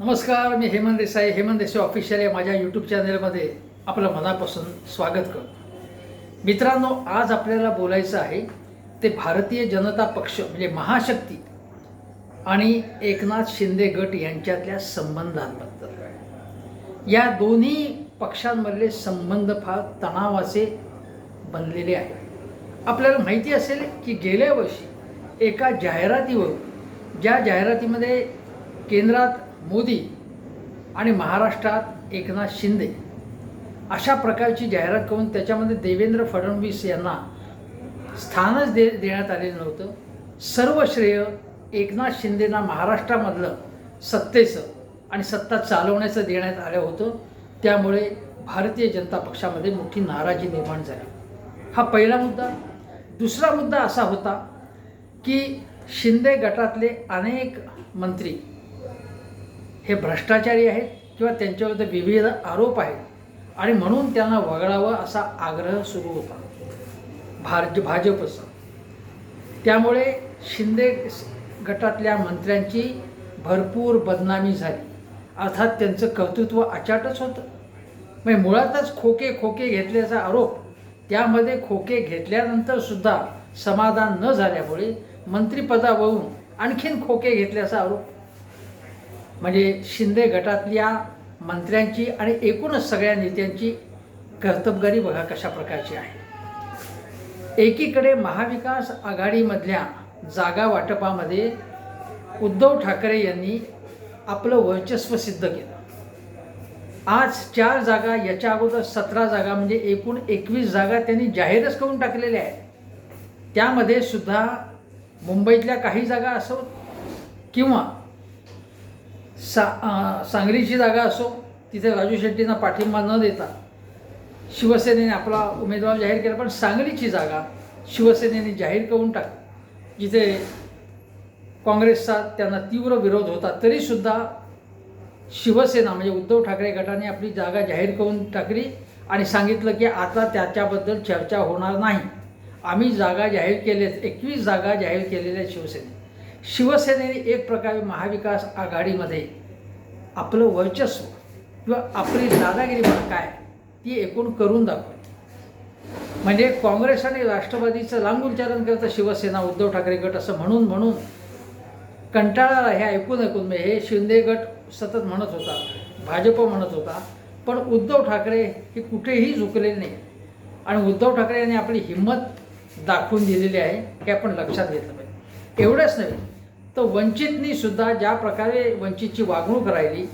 नमस्कार मी हेमंत देसाई. हेमंत देसाई ऑफिशियल या माझ्या यूट्यूब चॅनलमध्ये आपलं मनापासून स्वागत करतो. मित्रांनो आज आपल्याला बोलायचं आहे ते भारतीय जनता पक्ष म्हणजे महाशक्ती आणि एकनाथ शिंदे गट यांच्यातल्या संबंधांबद्दल. या दोन्ही पक्षांमधले संबंध फार तणावाचे बनलेले आहेत. आपल्याला माहिती असेल की गेल्या वर्षी एका जाहिरातीवरून ज्या जाहिरातीमध्ये केंद्रात मोदी आणि महाराष्ट्रात एकनाथ शिंदे अशा प्रकारची जाहिरात करून त्याच्यामध्ये देवेंद्र फडणवीस यांना स्थानच दे देण्यात आलेलं नव्हतं. सर्व श्रेय एकनाथ शिंदेना महाराष्ट्रामधलं सत्तेचं आणि सत्ता चालवण्याचं देण्यात आलं होतं. त्यामुळे भारतीय जनता पक्षामध्ये मोठी नाराजी निर्माण झाली. हा पहिला मुद्दा. दुसरा मुद्दा असा होता की शिंदे गटातले अनेक मंत्री हे भ्रष्टाचारी आहेत किंवा त्यांच्याविरुद्ध विविध आरोप आहेत. आणि म्हणून त्यांना वगळावं असा आग्रह सुरू होता. भार भाजपचा. त्यामुळे शिंदे गटातल्या मंत्र्यांची भरपूर बदनामी झाली. अर्थात त्यांचं कर्तृत्व अचाटच होतं. म्हणजे मुळातच खोके खोके घेतल्याचा आरोप त्यामध्ये खोके घेतल्यानंतर सुद्धा समाधान न झाल्यामुळे मंत्रिपदावरून आणखीन खोके घेतल्याचा आरोप म्हणजे शिंदे गटातल्या मंत्र्यांची आणि एकूणच सगळ्या नेत्यांची कर्तबगारी बघा कशा प्रकारची आहे. एकीकडे महाविकास आघाडीमधल्या जागा वाटपामध्ये उद्धव ठाकरे यांनी आपलं वर्चस्व सिद्ध केलं. आज चार जागा याच्या अगोदर सतरा जागा म्हणजे एकूण एकवीस जागा त्यांनी जाहीरच करून टाकलेल्या आहेत. त्यामध्ये सुद्धा मुंबईतल्या काही जागा असो किंवा सा सांगलीची जागा असो तिथे राजू शेट्टींना पाठिंबा न देता शिवसेनेने आपला उमेदवार जाहीर केला पण सांगलीची जागा शिवसेनेने जाहीर करून टाक जिथे काँग्रेसचा त्यांना तीव्र विरोध होता तरीसुद्धा शिवसेना म्हणजे उद्धव ठाकरे गटाने आपली जागा जाहीर करून टाकली आणि सांगितलं की आता त्याच्याबद्दल चर्चा होणार नाही. आम्ही जागा जाहीर केल्यात एकवीस जागा जाहीर केलेल्या आहेत शिवसेने शिवसेनेने एक प्रकारे महाविकास आघाडीमध्ये आपलं वर्चस्व किंवा आपली दादागिरी म्हणून काय ती एकूण करून दाखवली. म्हणजे काँग्रेस आणि राष्ट्रवादीचं लांबउच्चारण करतं शिवसेना उद्धव ठाकरे गट असं म्हणून म्हणून कंटाळा हे ऐकून ऐकून म्हणजे हे शिंदे गट सतत म्हणत होता भाजप म्हणत होता पण उद्धव ठाकरे हे कुठेही झुकलेले नाही. आणि उद्धव ठाकरे यांनी आपली हिंमत दाखवून दिलेली आहे हे आपण लक्षात घेतलं पाहिजे. एवढंच नव्हे तर वंचितनी सुद्धा ज्या प्रकारे वंचितची वागणूक राहिली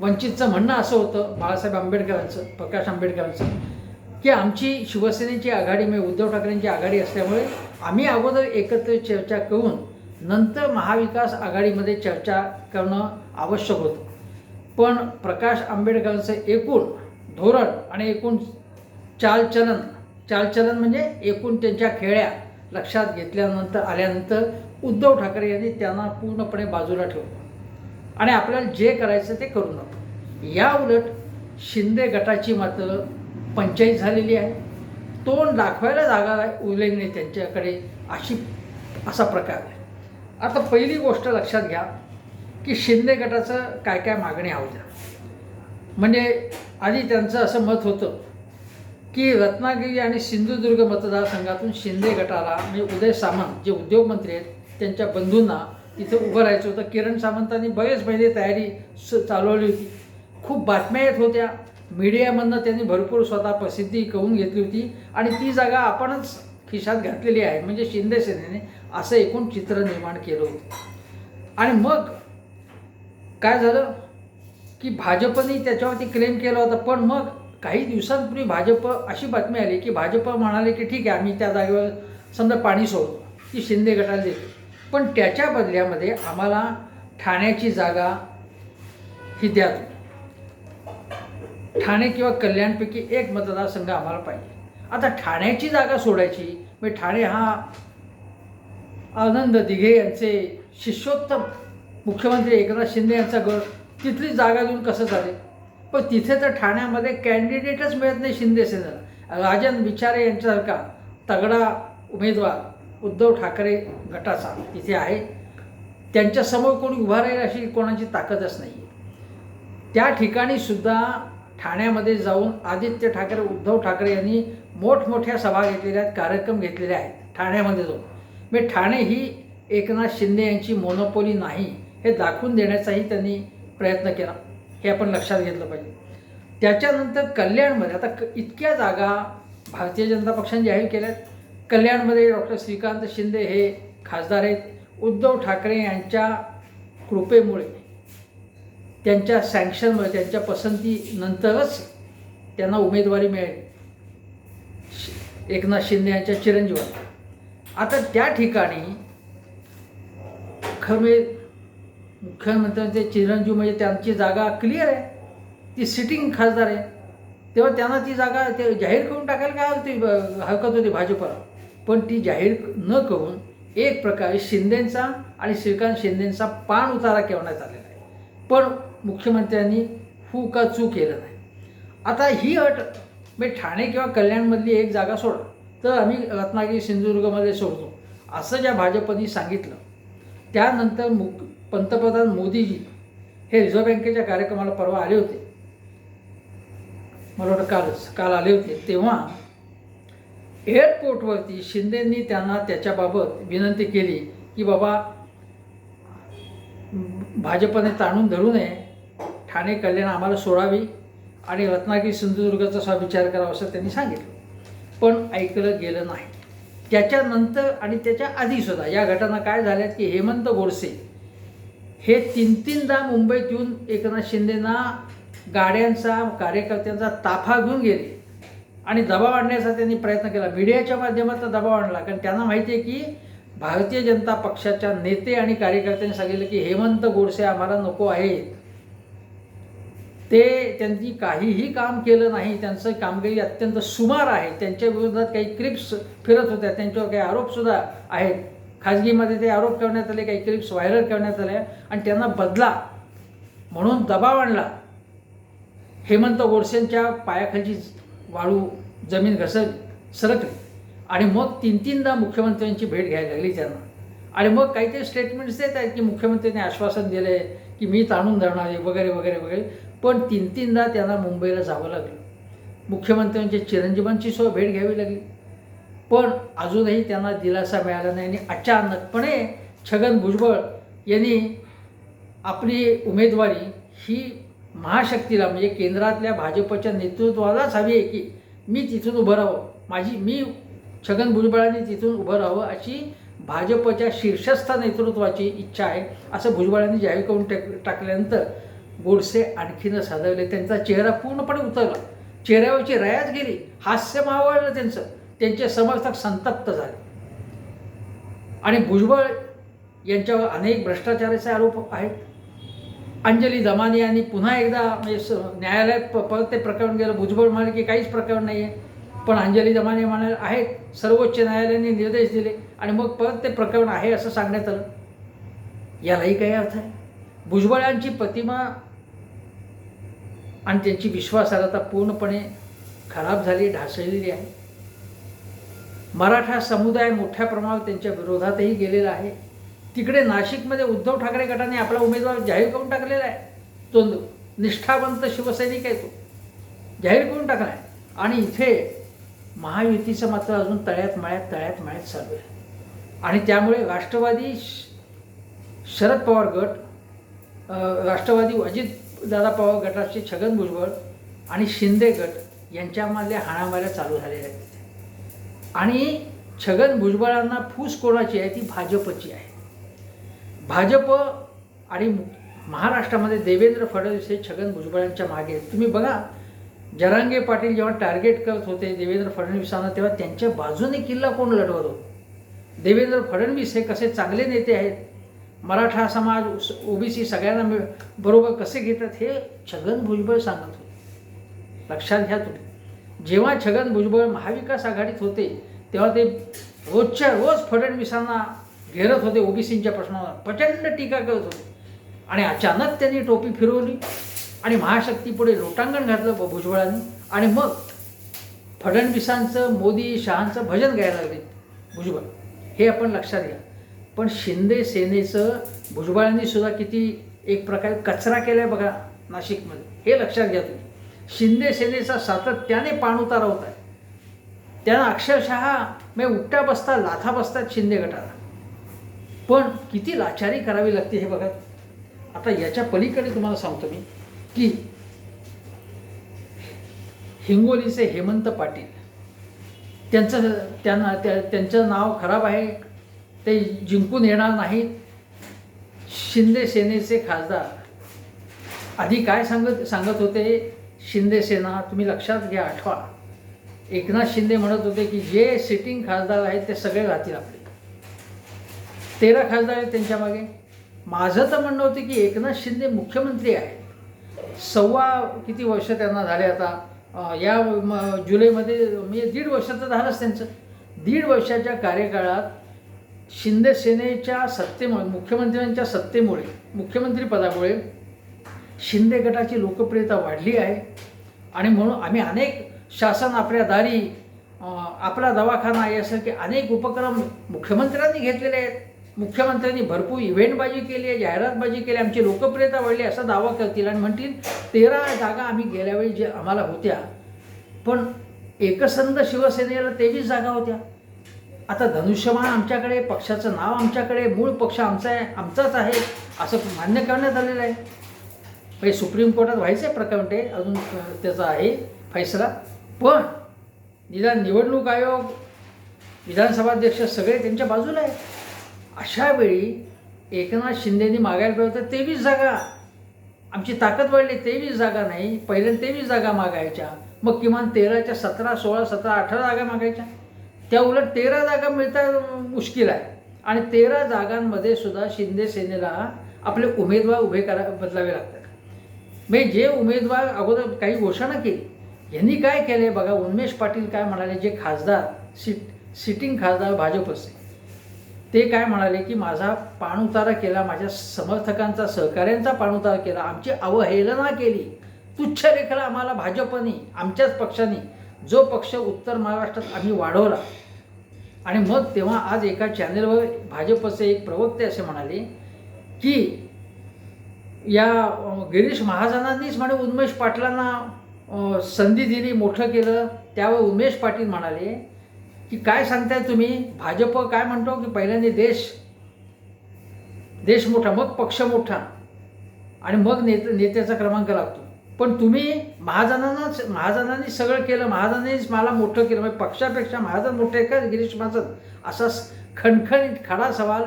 वंचितचं म्हणणं असं होतं बाळासाहेब आंबेडकरांचं प्रकाश आंबेडकरांचं की आमची शिवसेनेची आघाडी म्हणजे उद्धव ठाकरेंची आघाडी असल्यामुळे आम्ही अगोदर एकत्र चर्चा करून नंतर महाविकास आघाडीमध्ये चर्चा करणं आवश्यक होतं. पण प्रकाश आंबेडकरांचं एकूण धोरण आणि एकूण चालचलन चालचलन म्हणजे एकूण त्यांच्या खेळ्या लक्षात घेतल्यानंतर आल्यानंतर उद्धव ठाकरे यांनी त्यांना पूर्णपणे बाजूला ठेवलं. आणि आपल्याला जे करायचं ते करू नका. या उलट शिंदे गटाची मात्र पंचायत झालेली आहे. तोंड दाखवायला जागा उरलेली नाही त्यांच्याकडे अशी असा प्रकार आहे. आता पहिली गोष्ट लक्षात घ्या की शिंदे गटाचं काय काय मागणी होत्या. म्हणजे आधी त्यांचं असं मत होतं की रत्नागिरी आणि सिंधुदुर्ग मतदारसंघातून शिंदे गटाला म्हणजे उदय सामंत जे उद्योगमंत्री आहेत त्यांच्या बंधूंना तिथं उभं राहायचं होतं. किरण सामंतांनी बरेच महिने तयारी स चालवली होती. खूप बातम्या येत होत्या. मीडियामधनं त्यांनी भरपूर स्वतः प्रसिद्धी करून घेतली होती. आणि ती जागा आपणच खिशात घातलेली आहे. म्हणजे शिंदे सेनेने असं एकूण चित्र निर्माण केलं होतं. आणि मग काय झालं? की भाजपने त्याच्यावरती क्लेम केला होता. पण मग काही दिवसांपूर्वी भाजप अशी बातमी आली की भाजप म्हणाले की ठीक आहे आम्ही त्या जागेवर समजा पाणी सोडू ती शिंदे गटाला देतो. पण त्याच्या बदल्यामध्ये आम्हाला ठाण्याची जागा ही द्या. ठाणे किंवा कल्याणपैकी एक मतदारसंघ आम्हाला पाहिजे. आता ठाण्याची जागा सोडायची म्हणजे ठाणे हा आनंद दिघे यांचे शिष्योत्तम मुख्यमंत्री एकनाथ शिंदे यांचा गड तिथली जागा देऊन कसं झाले पण तिथे तर ठाण्यामध्ये कॅन्डिडेटच मिळत नाही शिंदे सेनेला. राजन विचारे यांच्यासारखा तगडा उमेदवार उद्धव ठाकरे गटाचा इथे आहे. त्यांच्यासमोर कोणी उभा राहील अशी कोणाची ताकदच नाही आहे त्या ठिकाणी सुद्धा ठाण्यामध्ये जाऊन आदित्य ठाकरे उद्धव ठाकरे यांनी मोठमोठ्या सभा घेतलेल्या आहेत कार्यक्रम घेतलेले आहेत ठाण्यामध्ये जाऊन. म्हणजे ठाणे ही एकनाथ शिंदे यांची मोनोपोली नाही हे दाखवून देण्याचाही त्यांनी प्रयत्न केला. हे आपण लक्षात घेतलं पाहिजे. त्याच्यानंतर कल्याणमध्ये आता क इतक्या जागा भारतीय जनता पक्षाने जाहीर आहेत कल्याणमध्ये डॉक्टर श्रीकांत शिंदे हे खासदार आहेत. उद्धव ठाकरे यांच्या कृपेमुळे त्यांच्या सँक्शनमुळे त्यांच्या पसंतीनंतरच त्यांना उमेदवारी मिळेल. एकनाथ शिंदे यांच्या चिरंजीवाला. आता त्या ठिकाणी खमे मुख्यमंत्र्यांचे चिरंजीव म्हणजे त्यांची जागा क्लिअर आहे. ती सिटिंग खासदार आहे. तेव्हा त्यांना ती जागा ते जाहीर करून टाकायला काय होती हरकत होती भाजपला? पण ती जाहीर न करून एक प्रकारे शिंदेंचा आणि श्रीकांत शिंदेंचा पान उतारा केवण्यात आलेला आहे. पण मुख्यमंत्र्यांनी फू का चू केलं नाही. आता ही अट मी ठाणे किंवा कल्याणमधली एक जागा सोडा तर आम्ही रत्नागिरी सिंधुदुर्गमध्ये सोडतो असं ज्या भाजपनी सांगितलं त्यानंतर मु पंतप्रधान मोदीजी हे रिझर्व्ह बँकेच्या कार्यक्रमाला परवा आले होते. मला वाटतं कालच काल आले होते तेव्हा एअरपोर्टवरती शिंदेंनी त्यांना त्याच्याबाबत विनंती केली की बाबा भाजपने ताणून धरू नये. ठाणे कल्याण आम्हाला सोडावी आणि रत्नागिरी सिंधुदुर्गाचा असा विचार करावा असं त्यांनी सांगितलं. पण ऐकलं गेलं नाही. त्याच्यानंतर आणि त्याच्या आधीसुद्धा या घटना काय झाल्यात की हेमंत गोडसे हे तीन तीनदा मुंबईत येऊन एकनाथ शिंदेना गाड्यांचा कार्यकर्त्यांचा ताफा घेऊन गेले. आणि दबाव आणण्याचा त्यांनी प्रयत्न केला. मीडियाच्या माध्यमातून दबाव आणला. कारण त्यांना माहिती आहे की भारतीय जनता पक्षाच्या नेते आणि कार्यकर्त्यांनी सांगितलं की हेमंत गोडसे आम्हाला नको आहेत. ते त्यांनी काहीही काम केलं नाही. त्यांचं कामगिरी अत्यंत सुमार आहे. त्यांच्या विरोधात काही क्लिप्स फिरत होत्या. त्यांच्यावर काही आरोपसुद्धा आहेत. खाजगीमध्ये ते आरोप करण्यात आले काही क्लिप्स व्हायरल करण्यात आले आणि त्यांना बदला म्हणून दबाव आणला. हेमंत गोडसेंच्या पायाखालची वाळू जमीन घसरली सरकली. आणि मग तीन तीनदा मुख्यमंत्र्यांची भेट घ्यायला लागली त्यांना. आणि मग काहीतरी स्टेटमेंट्स देत आहेत की मुख्यमंत्र्यांनी आश्वासन दिलं आहे की मी ताणून धरणार आहे वगैरे वगैरे वगैरे. पण तीन तीनदा त्यांना मुंबईला जावं लागलं. मुख्यमंत्र्यांच्या चिरंजीवांची सुद्धा भेट घ्यावी लागली. पण अजूनही त्यांना दिलासा मिळाला नाही आणि अचानकपणे छगन भुजबळ यांनी आपली उमेदवारी ही महाशक्तीला म्हणजे केंद्रातल्या भाजपच्या नेतृत्वालाच हवी आहे की मी तिथून उभं राहावं. माझी मी छगन भुजबळांनी तिथून उभं राहावं अशी भाजपच्या शीर्षस्थ नेतृत्वाची इच्छा आहे असं भुजबळांनी जाहीर करून टाक टाकल्यानंतर गोडसे आणखीनच साधवले त्यांचा चेहरा पूर्णपणे उतरला. चेहऱ्यावरची रयाच गेली. हास्य मावळलं त्यांचं. त्यांचे समर्थक संतप्त झाले. आणि भुजबळ यांच्यावर अनेक भ्रष्टाचाराचे आरोप आहेत. अंजली जमानी यांनी पुन्हा एकदा म्हणजे स न्यायालयात प परत ते प्रकरण गेलं. भुजबळ म्हणाले की काहीच प्रकरण नाही आहे पण अंजली जमानी म्हणाले आहेत. सर्वोच्च न्यायालयाने निर्देश दिले आणि मग परत ते प्रकरण आहे असं सांगण्यात आलं. यालाही काही अर्थ आहे. भुजबळांची प्रतिमा आणि त्यांची विश्वासार्हता पूर्णपणे खराब झाली ढासळलेली आहे. मराठा समुदाय मोठ्या प्रमाणावर त्यांच्या विरोधातही गेलेला आहे. तिकडे नाशिकमध्ये उद्धव ठाकरे गटाने आपला उमेदवार जाहीर करून टाकलेला आहे. तो निष्ठावंत शिवसैनिक आहे तो. जाहीर करून टाकला आहे आणि इथे महायुतीचं मात्र अजून तळ्यात मळ्यात तळ्यात मळ्यात चालू आहे. आणि त्यामुळे राष्ट्रवादी श- शरद पवार गट राष्ट्रवादी अजित दादा पवार गटाचे छगन भुजबळ आणि शिंदे गट यांच्यामधल्या हाणामाऱ्या चालू झालेल्या आहेत. आणि छगन भुजबळांना फूस कोणाची आहे? ती भाजपची आहे. भाजप आणि महाराष्ट्रामध्ये देवेंद्र फडणवीस हे छगन भुजबळांच्या मागे तुम्ही बघा जरांगे पाटील जेव्हा टार्गेट करत होते देवेंद्र फडणवीसांना तेव्हा त्यांच्या बाजूने किल्ला कोण लढवत होतं? देवेंद्र फडणवीस हे कसे चांगले नेते आहेत? मराठा समाज ओबीसी सगळ्यांना मिळ बरोबर कसे घेतात हे छगन भुजबळ सांगत होते. लक्षात घ्या तुम्ही. जेव्हा छगन भुजबळ महाविकास आघाडीत होते तेव्हा ते रोजच्या रोज फडणवीसांना घेरत होते ओबीसींच्या प्रश्नावर. प्रचंड टीका करत होते. आणि अचानक त्यांनी टोपी फिरवली आणि महाशक्तीपुढे लोटांगण घातलं ब- भुजबळांनी. आणि मग फडणवीसांचं मोदी शहांचं भजन गायला लागले भुजबळ. हे आपण लक्षात घ्या. पण शिंदे सेनेचं भुजबळांनी सुद्धा किती एक प्रकारे कचरा केला आहे बघा नाशिकमध्ये. हे लक्षात घ्या तुम्ही. शिंदे सेनेचा सातत्याने पाणउतारा होत आहे त्यांना अक्षरशः मी उठ्या बसता लाथा बसतात शिंदे गटाला. पण किती लाचारी करावी लागते हे बघा. आता याच्या पलीकडे तुम्हाला सांगतो मी की हिंगोलीचे हेमंत पाटील त्यांचं त्यांना त्या त्यांचं नाव खराब आहे ते जिंकून येणार नाहीत. शिंदे सेनेचे खासदार. आधी काय सांगत सांगत होते? शिंदे सेना तुम्ही लक्षात घ्या आठवा. एकनाथ शिंदे म्हणत होते की जे सिटिंग खासदार आहेत ते सगळे राहतील आपले. तेरा खासदार आहेत त्यांच्या मागे. माझं तर म्हणणं होतं की एकनाथ शिंदे मुख्यमंत्री आहेत. सव्वा किती वर्ष त्यांना झाले आता? या म- जुलैमध्ये म्हणजे दीड वर्षाचं झालंच त्यांचं. दीड वर्षाच्या कार्यकाळात शिंदे सेनेच्या सत्तेमुळे मुख्यमंत्र्यांच्या सत्तेमुळे मुख्यमंत्रीपदामुळे शिंदे गटाची लोकप्रियता वाढली आहे. आणि म्हणून आम्ही अनेक शासन आपल्या दारी आपला दवाखाना यासारखे अनेक उपक्रम मुख्यमंत्र्यांनी घेतलेले आहेत. मुख्यमंत्र्यांनी भरपूर इव्हेंटबाजी केली आहे जाहिरातबाजी केली आमची लोकप्रियता वाढली असा दावा करतील आणि म्हणतील तेरा जागा आम्ही गेल्यावेळी जे आम्हाला होत्या पण एकसंध शिवसेनेला तेवीस जागा होत्या. आता धनुष्यमान आमच्याकडे पक्षाचं नाव आमच्याकडे मूळ पक्ष आमचा आहे आमचाच आहे असं मान्य करण्यात आलेलं आहे. म्हणजे सुप्रीम कोर्टात व्हायचं आहे प्रकरण ते अजून त्याचा आहे फैसला. पण निदान निवडणूक आयोग विधानसभा अध्यक्ष सगळे त्यांच्या बाजूला आहे अशा वेळी एकनाथ शिंदेनी मागायला पाहिजे होतं तेवीस जागा. आमची ताकद वाढली तेवीस जागा नाही पहिल्यांदा तेवीस जागा मागायच्या. मग किमान तेराच्या सतरा सोळा सतरा अठरा जागा मागायच्या. त्या उलट तेरा जागा मिळता मुश्किल आहे. आणि तेरा जागांमध्ये सुद्धा शिंदे सेनेला आपले उमेदवार उभे करा बदलावे लागतात. म्हणजे जे उमेदवार अगोदर काही घोषणा केली यांनी काय केले बघा उन्मेष पाटील काय म्हणाले जे खासदार सिट सिटिंग खासदार भाजपचे. ते काय म्हणाले की माझा पाणउतारा केला माझ्या समर्थकांचा सहकाऱ्यांचा पाणउतारा केला आमची अवहेलना केली. तुच्छ रेखला आम्हाला भाजपने आमच्याच पक्षाने जो पक्ष उत्तर महाराष्ट्रात आम्ही वाढवला. आणि मग तेव्हा आज एका चॅनेलवर भाजपचे एक प्रवक्ते असे म्हणाले की या गिरीश महाजनांनीच म्हणे उन्मेष पाटलांना संधी दिली मोठं केलं. त्यावर उमेश पाटील म्हणाले की काय सांगताय तुम्ही? भाजप काय म्हणतो की पहिल्यांदा देश देश मोठा मग पक्ष मोठा आणि मग नेत नेत्याचा क्रमांक लागतो. पण तुम्ही महाजनांनाच महाजनांनी सगळं केलं महाजनांनीच मला मोठं केलं म्हणजे पक्षापेक्षा महाजन मोठे आहे का गिरीश महाजन? असा खणखणीत खडा सवाल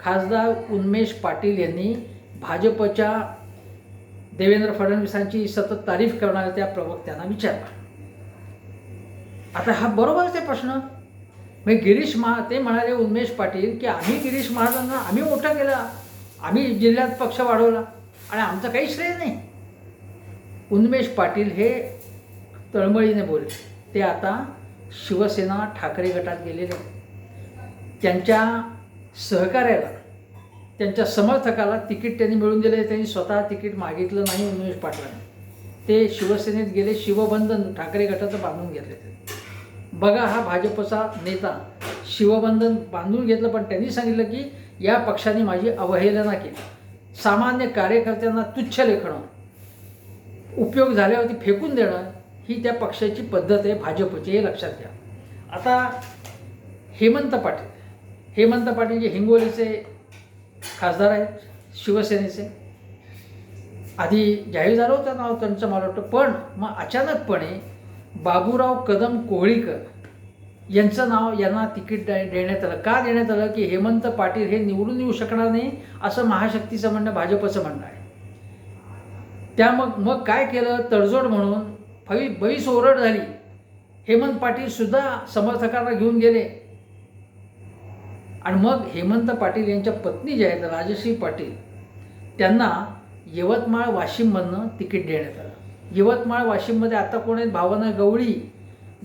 खासदार उन्मेष पाटील यांनी भाजपच्या देवेंद्र फडणवीसांची सतत तारीफ करणाऱ्या त्या प्रवक्त्यांना विचारला. आता हा बरोबरच आहे प्रश्न. म्हणजे गिरीश महा ते म्हणाले उन्मेश पाटील की आम्ही गिरीश महाराजांना आम्ही मोठं केलं. आम्ही जिल्ह्यात पक्ष वाढवला. आणि आमचं काही श्रेय नाही. उन्मेश पाटील हे तळमळीने बोलले. ते आता शिवसेना ठाकरे गटात गेलेले आहेत. त्यांच्या सहकार्याला त्यांच्या समर्थकाला तिकीट त्यांनी मिळून दिले त्यांनी स्वतः तिकीट मागितलं नाही उन्मेश पाटलांनी. ते शिवसेनेत गेले शिवबंधन ठाकरे गटाचं बांधून घेतले. ते बघा हा भाजपचा नेता शिवबंधन बांधून घेतलं पण त्यांनी सांगितलं की या पक्षाने माझी अवहेलना केली. सामान्य कार्यकर्त्यांना तुच्छ लेखणं उपयोग झाल्यावरती फेकून देणं ही त्या पक्षाची पद्धत आहे भाजपची हे लक्षात घ्या. आता हेमंत पाटील. हेमंत पाटील जे हिंगोलीचे खासदार आहेत शिवसेनेचे. आधी जाहीर झालं होतं नाव त्यांचं मला वाटतं पण मग अचानकपणे बाबूराव कदम कोहळीकर यांचं नाव यांना तिकीट दे- देण्यात आलं. का देण्यात आलं? की हेमंत पाटील हे निवडून येऊ शकणार नाही असं महाशक्तीचं म्हणणं भाजपचं म्हणणं आहे. त्या मग मग काय केलं? तडजोड म्हणून फवी बैस ओरड झाली. हेमंत पाटीलसुद्धा समर्थकांना घेऊन गेले. आणि मग हेमंत पाटील यांच्या पत्नी ज्या आहेत राजश्री पाटील त्यांना यवतमाळ वाशिममधनं तिकीट देण्यात आलं. यवतमाळ वाशिममध्ये आता कोण आहेत? भावना गवळी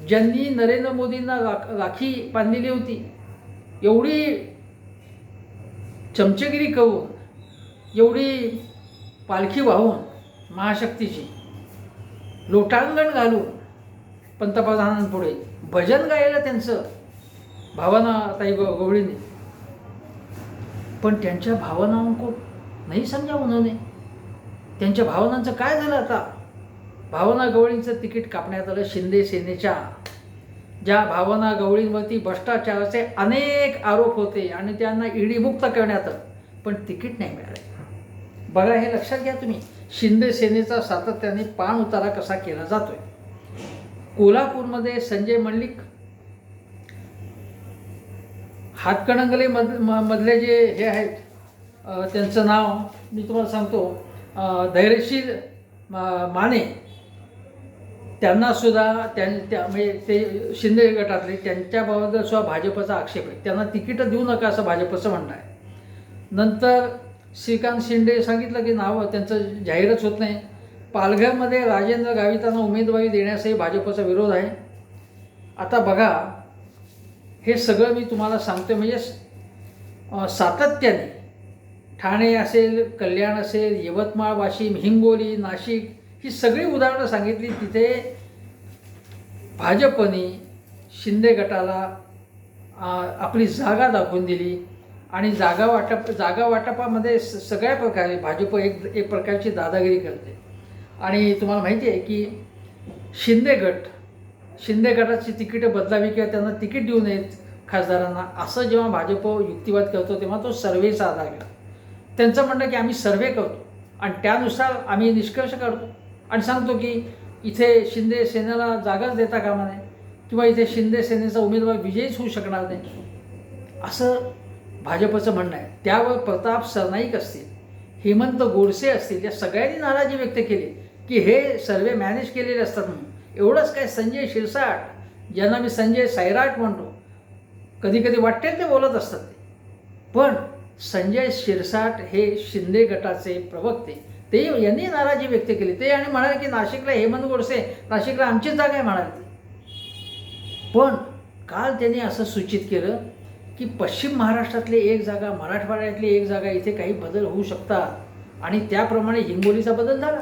ज्यांनी नरेंद्र मोदींना राख राखी बांधलेली होती. एवढी चमचेगिरी करून एवढी पालखी वाहून महाशक्तीची लोटांगण घालून पंतप्रधानांपुढे भजन गायला त्यांचं भावना ताई गो गवळीने. पण त्यांच्या भावनांको नाही नहीं समझा त्यांच्या भावनांचं काय झालं आता? भावना गवळींचं तिकीट कापण्यात आलं. शिंदे सेनेच्या ज्या भावना गवळींवरती भ्रष्टाचाराचे अनेक आरोप होते आणि त्यांना ईडी मुक्त करण्यात आलं. पण तिकीट नाही मिळाले. बघा हे लक्षात घ्या तुम्ही. शिंदे सेनेचा सातत्याने पान उतारा कसा केला जातोय? कोल्हापूरमध्ये संजय मल्लिक हातकणंगले मध म- मधले जे हे आहेत त्यांचं नाव मी तुम्हाला सांगतो. धैर्यशील मा- माने त्यांना सुद्धा त्यां त्या म्हणजे ते शिंदे गटातले त्यांच्याबाबत सुद्धा भाजपचा आक्षेप आहे. त्यांना तिकीटं देऊ नका असं भाजपचं म्हणणं आहे. नंतर श्रीकांत शिंदे सांगितलं की नावं त्यांचं जाहीरच होत नाही. पालघरमध्ये राजेंद्र गावितांना उमेदवारी देण्यासही भाजपचा विरोध आहे. आता बघा हे सगळं मी तुम्हाला सांगतो म्हणजे सातत्याने. ठाणे असेल कल्याण असेल यवतमाळ वाशिम हिंगोली नाशिक ही सगळी उदाहरणं सांगितली तिथे भाजपने शिंदे गटाला आपली जागा दाखवून दिली. आणि जागा वाटप जागा वाटपामध्ये स सगळ्या प्रकारे भाजप एक एक प्रकारची दादागिरी करते. आणि तुम्हाला माहिती आहे की शिंदे गट शिंदे गटाची तिकीटं बदलावी किंवा त्यांना तिकीट देऊ नयेत खासदारांना असं जेव्हा भाजप युक्तिवाद करतो तेव्हा तो सर्वेचा आधार घेतो. त्यांचं म्हणणं की आम्ही सर्वे करतो. आणि त्यानुसार आम्ही निष्कर्ष काढतो. आणि सांगतो की इथे शिंदे सेनेला जागाच देता कामा नये किंवा इथे शिंदे सेनेचा उमेदवार विजयीच होऊ शकणार नाही. असं भाजपचं म्हणणं आहे. त्यावर प्रताप सरनाईक असतील हेमंत गोडसे असतील या सगळ्यांनी नाराजी व्यक्त केली की हे सर्वे मॅनेज केलेले असतात म्हणून. एवढंच काय संजय शिरसाट ज्यांना मी संजय सैराट म्हणतो कधी कधी वाटते ते बोलत असतात ते. पण संजय शिरसाट हे शिंदे गटाचे प्रवक्ते. ते यांनी नाराजी व्यक्त केली. ते आणि म्हणाले की नाशिकला हेमंत गोडसे नाशिकला आमचीच जागा आहे म्हणाले पण काल त्यांनी असं सूचित केलं की पश्चिम महाराष्ट्रातली एक जागा मराठवाड्यातली एक जागा इथे काही बदल होऊ शकतात आणि त्याप्रमाणे हिंगोलीचा बदल झाला.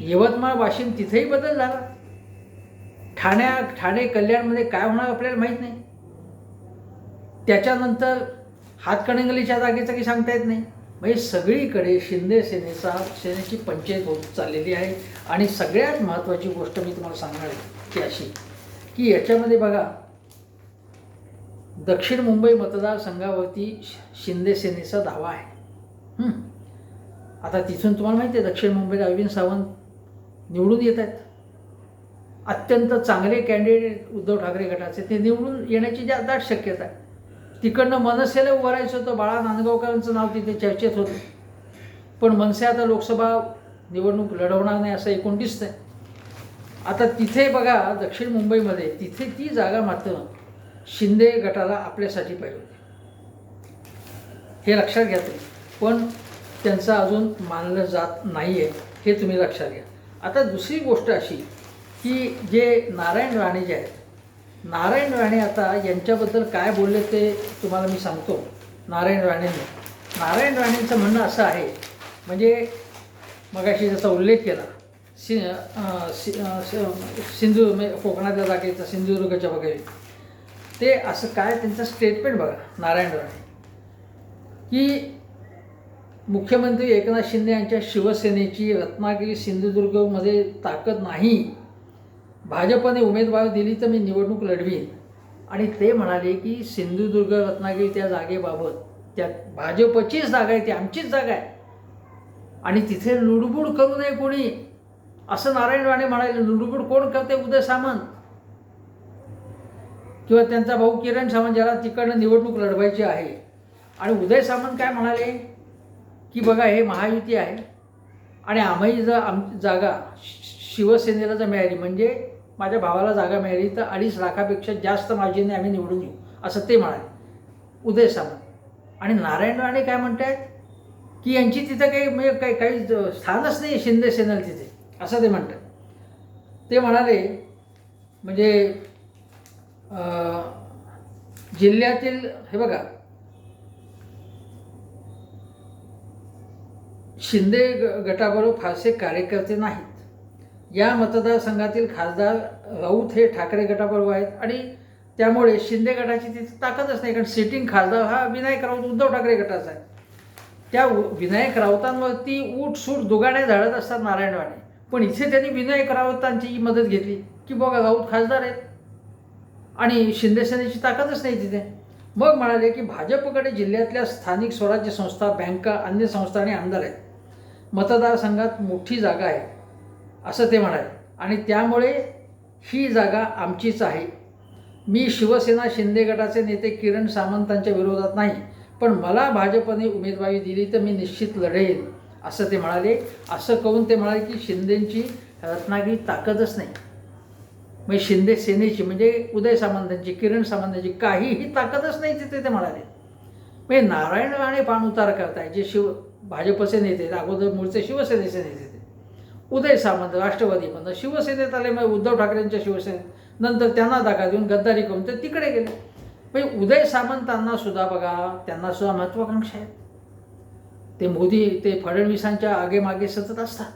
यवतमाळ वाशिम तिथेही बदल झाला. ठाण्या ठाणे कल्याणमध्ये काय होणार आपल्याला माहीत नाही. त्याच्यानंतर हातकणंगलीच्या जागेचं काही सांगता येत नाही. म्हणजे सगळीकडे शिंदे सेनेचा सेनेची पंचायत होत चाललेली आहे. आणि सगळ्यात महत्त्वाची गोष्ट मी तुम्हाला सांगणार आहे ती अशी की याच्यामध्ये बघा दक्षिण मुंबई मतदारसंघावरती शि- शिंदे सेनेचा दावा आहे. आता तिथून तुम्हाला माहिती आहे दक्षिण मुंबईत अरविंद सावंत निवडून येत आहेत. अत्यंत चांगले कॅन्डिडेट उद्धव ठाकरे गटाचे ते निवडून येण्याची जा दाट शक्यता आहे. तिकडनं मनसेला उभं राहायचं होतं. बाळा नांदगावकरांचं नाव तिथे चर्चेत होतं. पण मनसे आता लोकसभा निवडणूक लढवणार नाही असं एकूण दिसतंय. आता तिथे बघा दक्षिण मुंबईमध्ये तिथे ती जागा मात्र शिंदे गटाला आपल्यासाठी पाहिजे होती. हे लक्षात घ्या तुम्ही. पण त्यांचं अजून मानलं जात नाही आहे हे तुम्ही लक्षात घ्या. आता दुसरी गोष्ट अशी की जे नारायण राणे जे आहेत नारायण राणे आता यांच्याबद्दल काय बोलले ते तुम्हाला मी सांगतो. नारायण राणेंनी. नारायण राणेंचं म्हणणं असं आहे म्हणजे मगाशी त्याचा उल्लेख केला सि अं, सि म्हणजे कोकणातल्या जागेचा सिंधुदुर्गच्या वगैरे. ते असं काय त्यांचं स्टेटमेंट बघा नारायण राणे. की मुख्यमंत्री एकनाथ शिंदे यांच्या शिवसेनेची रत्नागिरी सिंधुदुर्गमध्ये ताकद नाही भाजपने उमेदवार दिली तर मी निवडणूक लढवीन. आणि ते म्हणाले की सिंधुदुर्ग रत्नागिरी त्या जागेबाबत त्या भाजपचीच जागा आहे ती आमचीच जागा आहे. आणि तिथे लुडबुड करू नये कोणी असं नारायण राणे म्हणाले लुडबुड कोण करते उदय सामंत? किंवा त्यांचा भाऊ किरण सामंत ज्याला तिकडनं निवडणूक लढवायची आहे. आणि उदय सामंत काय म्हणाले? की बघा हे महायुती आहे. आणि आम्ही जर आम जागा शि- शिवसेनेला जर मिळाली म्हणजे माझ्या भावाला जागा मिळाली तर अडीच लाखापेक्षा जास्त मार्जिनने आम्ही निवडून येऊ असं ते म्हणाले. उदय सामंत. आणि नारायण राणे काय म्हणत आहेत की यांची तिथं काही म्हणजे काही काही स्थानच नाही शिंदे सेनेला तिथे असं ते म्हणतात. ते म्हणाले म्हणजे जिल्ह्यातील हे बघा शिंदे ग- गटाबरोबर फारसे कार्यकर्ते नाहीत. या मतदारसंघातील खासदार राऊत हे ठाकरे गटाबरोबर आहेत आणि त्यामुळे शिंदे गटाची तिथे ताकदच नाही कारण सिटिंग खासदार हा विनायक राऊत उद्धव ठाकरे गटाचा आहे. त्या विनायक राऊतांवरती ऊट सूट दुगाणे झाडत असतात नारायणवाणे पण इथे त्यांनी विनायक राऊतांची मदत घेतली की बघा राऊत खासदार आहेत. आणि शिंदेसेनेची ताकदच नाही तिथे. मग म्हणाले की भाजपकडे जिल्ह्यातल्या स्थानिक स्वराज्य संस्था बँका अन्य संस्था आणि आमदार आहेत. मतदारसंघात मोठी जागा आहे. असं ते म्हणाले. आणि त्यामुळे ही जागा आमचीच आहे. मी शिवसेना शिंदे गटाचे नेते किरण सामंतांच्या विरोधात नाही पण मला भाजपने उमेदवारी दिली तर मी निश्चित लढेन असं ते म्हणाले. असं कहून ते म्हणाले की शिंदेंची रत्नागिरी ताकदच नाही. म्हणजे शिंदे सेनेची म्हणजे उदय सामंतांची किरण सामंतांची काहीही ताकदच नाही तिथे ते म्हणाले. म्हणजे नारायण राणे पाणउतार करताय जे शिव भाजपचे नेते अगोदर मूळचे शिवसेनेचे नेते. उदय सामंत राष्ट्रवादीमधनं शिवसेनेत आले मग उद्धव ठाकरेंच्या शिवसेनेत. नंतर त्यांना दाखा देऊन गद्दारी करून ते तिकडे गेले. म्हणजे उदय सामंतांना सुद्धा बघा त्यांना सुद्धा महत्त्वाकांक्षा आहेत. ते मोदी ते फडणवीसांच्या आगेमागे सतत असतात.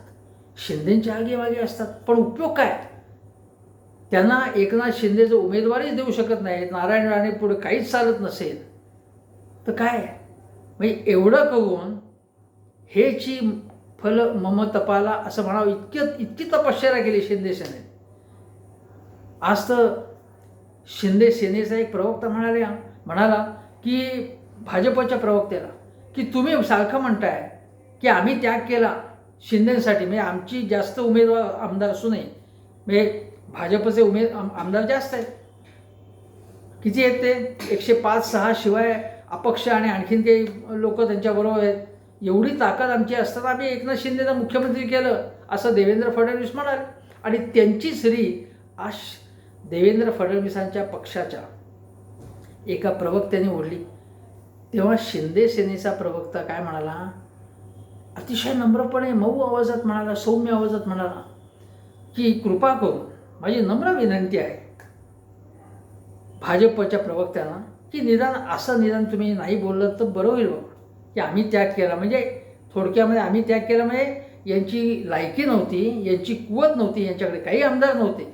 शिंदेच्या आगेमागे असतात. पण उपयोग काय? त्यांना एकनाथ शिंदेचं उमेदवारीच देऊ शकत नाहीत नारायण राणे पुढे काहीच चालत नसेल तर काय? म्हणजे एवढं करून जी फल मम तपाला असं म्हणावं. इतक्य इतकी तपश्चर्या केली शिंदे सेनेत आज तर शिंदे सेनेचा एक प्रवक्ता म्हणाले म्हणाला की भाजपच्या प्रवक्त्याला की तुम्ही सारखं म्हणताय की आम्ही त्याग केला शिंदेसाठी. म्हणजे आमची जास्त उमेदवार आमदार असू नये. म्हणजे भाजपचे उमेद आम- आमदार जास्त आहेत. किती आहेत ते? एकशे पाच सहा शिवाय अपक्ष आणि आणखीन काही लोक त्यांच्याबरोबर आहेत. एवढी ताकद आमची असताना आम्ही एकनाथ शिंदेला मुख्यमंत्री केलं असं देवेंद्र फडणवीस म्हणाले. आणि त्यांची श्री आश देवेंद्र फडणवीसांच्या पक्षाच्या एका प्रवक्त्याने ओढली. तेव्हा शिंदे सेनेचा प्रवक्ता काय म्हणाला? अतिशय नम्रपणे मऊ आवाजात म्हणाला सौम्य आवाजात म्हणाला की कृपा करून माझी नम्र विनंती आहे भाजपच्या प्रवक्त्यांना की निदान असं निदान तुम्ही नाही बोललं तर बरं होईल बाबा की आम्ही त्याग केला. म्हणजे थोडक्यामध्ये आम्ही त्याग केला म्हणजे यांची लायकी नव्हती यांची कुवत नव्हती यांच्याकडे काही आमदार नव्हते.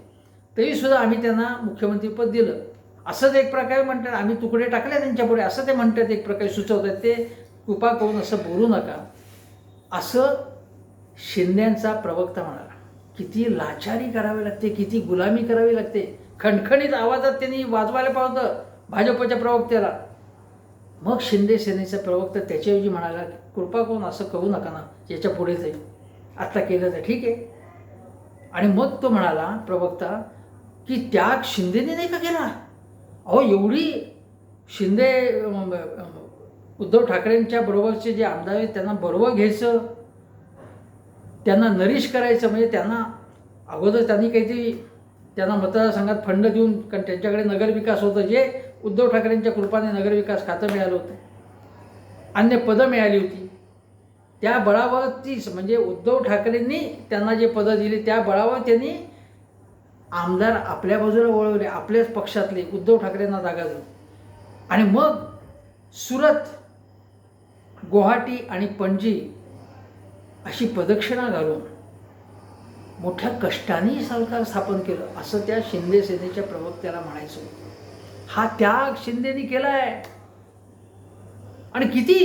तरीसुद्धा आम्ही त्यांना मुख्यमंत्रीपद दिलं. असंच एक प्रकारे म्हणतात आम्ही तुकडे टाकले त्यांच्यापुढे असं ते म्हणतात एक प्रकारे सुचवतात. ते कृपा करून असं बोलू नका. असं शिंद्यांचा प्रवक्ता म्हणाला. किती लाचारी करावी लागते किती गुलामी करावी लागते. खणखणीत आवाजात त्यांनी वाजवायला पाहतं भाजपच्या प्रवक्त्याला. मग शिंदे सेनेचा प्रवक्ता त्याच्याऐवजी म्हणाला कृपा करून असं करू नका ना याच्यापुढे जाईल आत्ता केलं तर ठीक आहे. आणि मग तो म्हणाला प्रवक्ता की त्याग शिंदेने नाही का केला? अहो एवढी शिंदे उद्धव ठाकरेंच्या बरोबरचे जे आमदार आहेत त्यांना बरोबर घ्यायचं त्यांना नरीश करायचं म्हणजे त्यांना अगोदर त्यांनी काहीतरी त्यांना मतदारसंघात फंड देऊन कारण त्यांच्याकडे नगरविकास होतं जे उद्धव ठाकरेंच्या कृपाने नगरविकास खातं मिळालं होतं. अन्य पदं मिळाली होती. त्या बळावरतीच म्हणजे उद्धव ठाकरेंनी त्यांना जे पदं दिली त्या बळावर त्यांनी आमदार आपल्या बाजूला वळवले आपल्याच पक्षातले उद्धव ठाकरेंना जागा दिली. आणि मग सुरत गुवाहाटी आणि पणजी अशी प्रदक्षिणा घालून मोठ्या कष्टाने सरकार स्थापन केलं असं त्या शिंदे सेनेच्या प्रवक्त्याला म्हणायचं होतं. हा त्याग शिंदेनी केला आहे आणि किती?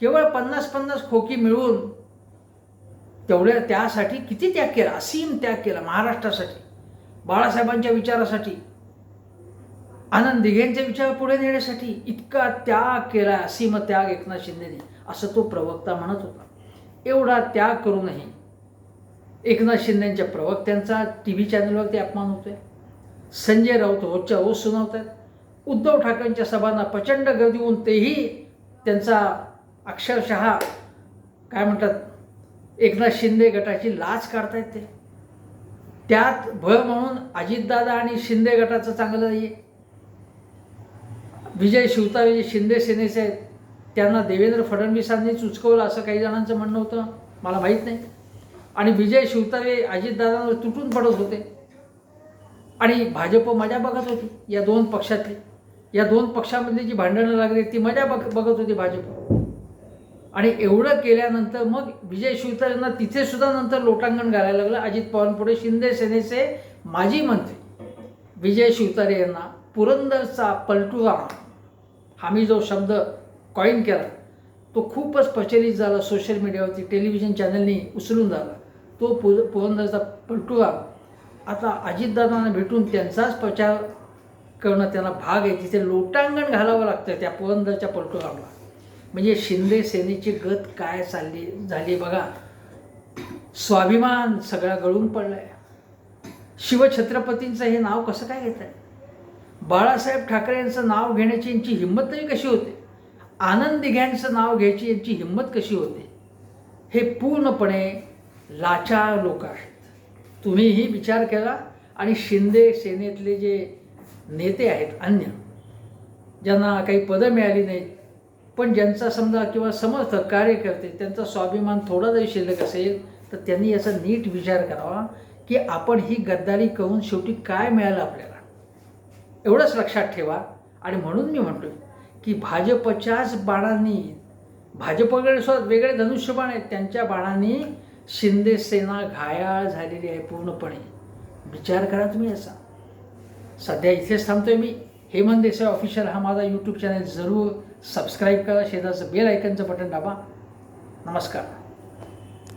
केवळ पन्नास पन्नास खोकी मिळून तेवढ्या त्यासाठी किती त्याग केला? असीम त्याग केला महाराष्ट्रासाठी बाळासाहेबांच्या विचारासाठी आनंद दिघेंचे विचार पुढे नेण्यासाठी. इतका त्याग केला असीम त्याग एकनाथ शिंदेने. असं तो प्रवक्ता म्हणत होता. एवढा त्याग करूनही एकनाथ शिंदेंच्या प्रवक्त्यांचा टी व्ही चॅनलवरती अपमान होतोय. संजय राऊत रोजच्या रोज सुनावत आहेत उद्धव ठाकरेंच्या सभांना प्रचंड गर्दी होऊन तेही त्यांचा अक्षरशः काय म्हणतात एकनाथ शिंदे गटाची लाच काढतायत ते. त्यात भर म्हणून अजितदादा आणि शिंदे गटाचं चांगलं नाही आहे विजय शिवताविजय जे शिंदे सेनेचे आहेत. त्यांना देवेंद्र फडणवीसांनीच उचकवलं असं काही जणांचं म्हणणं होतं. मला माहीत नाही. आणि विजय शिवतारे अजितदादांवर तुटून पडत होते. आणि भाजप मजा बघत होती या दोन पक्षातली. या दोन पक्षामधली जी भांडणं लागली ती मजा बघ बघत होती भाजप. आणि एवढं केल्यानंतर मग विजय शिवतारेंना तिथे सुद्धा नंतर लोटांगण घालायला लागलं. अजित पवारांपुढे शिंदे सेनेचे माजी मंत्री. विजय शिवतारे यांना पुरंदरचा पलटू राणा हा मी जो शब्द कॉईन केला तो खूपच प्रचलित झाला. सोशल मीडियावरती टेलिव्हिजन चॅनलनी उचलून झाला. तो पु पुरंदरचा पलटुगा आता अजितदादांना भेटून त्यांचाच प्रचार करणं त्यांना भाग आहे. तिथे लोटांगण घालावं लागतं त्या पुरंदरच्या पलटुगाला म्हणजे शिंदे सेनेची गत काय चालली झाली बघा. स्वाभिमान सगळा गळून पडला आहे शिवछत्रपतींचं हे नाव कसं काय घेत आहे बाळासाहेब ठाकरे यांचं नाव घेण्याची यांची हिंमत तरी कशी होते? आनंद दिघ्यांचं नाव घ्यायची यांची हिंमत कशी होते? हे पूर्णपणे लाचार लोक आहेत. तुम्हीही विचार केला आणि शिंदे सेनेतले जे नेते आहेत अन्य ज्यांना काही पदं मिळाली नाहीत पण ज्यांचा समजा किंवा समर्थक कार्यकर्ते त्यांचा स्वाभिमान थोडा जरी शिल्लक असेल तर त्यांनी याचा नीट विचार करावा की आपण ही गद्दारी करून शेवटी काय मिळालं आपल्याला. एवढंच लक्षात ठेवा. आणि म्हणून मी म्हणतो की भाजपच्याच बाणांनी भाजपकडे सुद्धा वेगळे धनुष्यबाण आहेत त्यांच्या बाणांनी शिंदे सेना घायाळ झालेली आहे पूर्णपणे. विचार करा तुम्ही याचा सध्या इथेच थांबतोय मी. हेमंत देसाई ऑफिशियल हा माझा यूट्यूब चॅनल जरूर सबस्क्राईब करा. शेजारचं बेल आयकनचं बटन दाबा. नमस्कार.